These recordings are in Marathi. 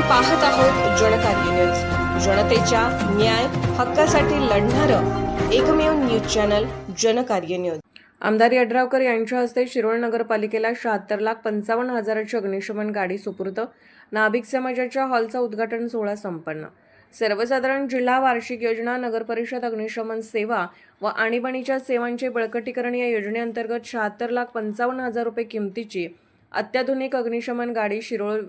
पाहत आहोत जनकार्य न्यूज. जनतेच्या न्याय हक्कासाठी लढणारं एकमेव न्यूज चॅनल जनकार्य न्यूज. आमदार यड्रावकर यांच्या हस्ते शिरोळ नगरपालिकेला शहात्तर लाख पंचावन्न हजाराची अग्निशमन गाडी सुपूर्त नाभिक समाजाच्या हॉलचा उद्घाटन सोहळा संपन्न. सर्वसाधारण जिल्हा वार्षिक योजना नगरपरिषद अग्निशमन सेवा व आणीबाणीच्या सेवांचे बळकटीकरण या योजनेअंतर्गत शहात्तर लाख पंचावन्न हजार रुपये किमतीची अत्याधुनिक अग्निशमन गाडी शिरोळ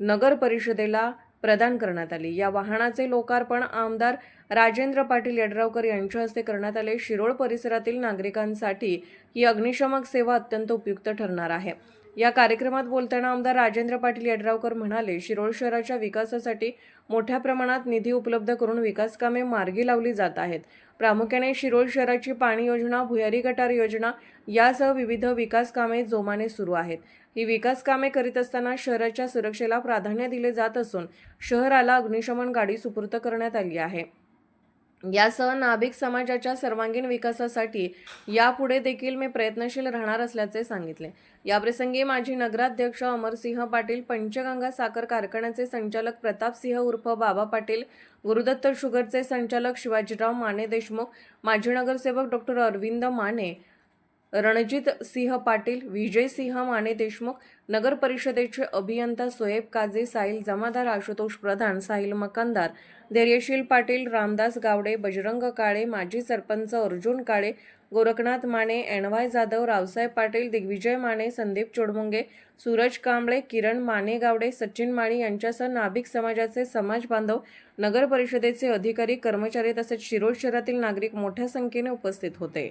नगर परिषदेला प्रदान करण्यात आली. या वाहनाचे लोकार्पण आमदार राजेंद्र पाटील यड्रावकर यांच्या हस्ते करण्यात आले. शिरोळ परिसरातील नागरिकांसाठी ही अग्निशमक सेवा अत्यंत उपयुक्त ठरणार आहे. या कार्यक्रमात बोलताना आमदार राजेंद्र पाटील यड्रावकर म्हणाले शिरोळ शहराच्या विकासासाठी मोठ्या प्रमाणात निधी उपलब्ध करून विकासकामे मार्गी लावली जात आहेत. प्रामुख्याने शिरोळ शहराची पाणी योजना भुयारी गटार योजना यासह विविध विकास कामे जोमाने सुरू आहेत. ही विकास कामे करीत असताना शहराच्या सुरक्षेला प्राधान्य दिले जात असून शहराला अग्निशमन गाडी सुपूर्त करण्यात आली आहे. यासह नाभिक समाजाच्या सर्वांगीण विकासासाठी यापुढे देखील मी प्रयत्नशील राहणार असल्याचे सांगितले. याप्रसंगी माजी नगराध्यक्ष अमरसिंह पाटील पंचगंगा साखर कारखान्याचे संचालक प्रतापसिंह उर्फ बाबा पाटील गुरुदत्त शुगरचे संचालक शिवाजीराव माने देशमुख माजी नगरसेवक डॉक्टर अरविंद माने रणजित सिंह पाटील विजय सिंह माने देशमुख नगर परिषदेचे अभियंता सोएब काझे साहिल जमादार आशुतोष प्रधान साहिल मकानदार धैर्यशील पाटील रामदास गावडे बजरंग काळे माजी सरपंच अर्जुन काळे गोरखनाथ माने एणवाय जाधव रावसाहेब पाटील दिग्विजय माने संदीप चोडमुंगे सूरज कांबळे किरण माने गावडे सचिन माळी यांच्यासह नाभिक समाजाचे समाज बांधव नगर परिषदेचे अधिकारी कर्मचारी तसेच शिरोळ शहरातील नागरिक मोठ्या संख्येने उपस्थित होते.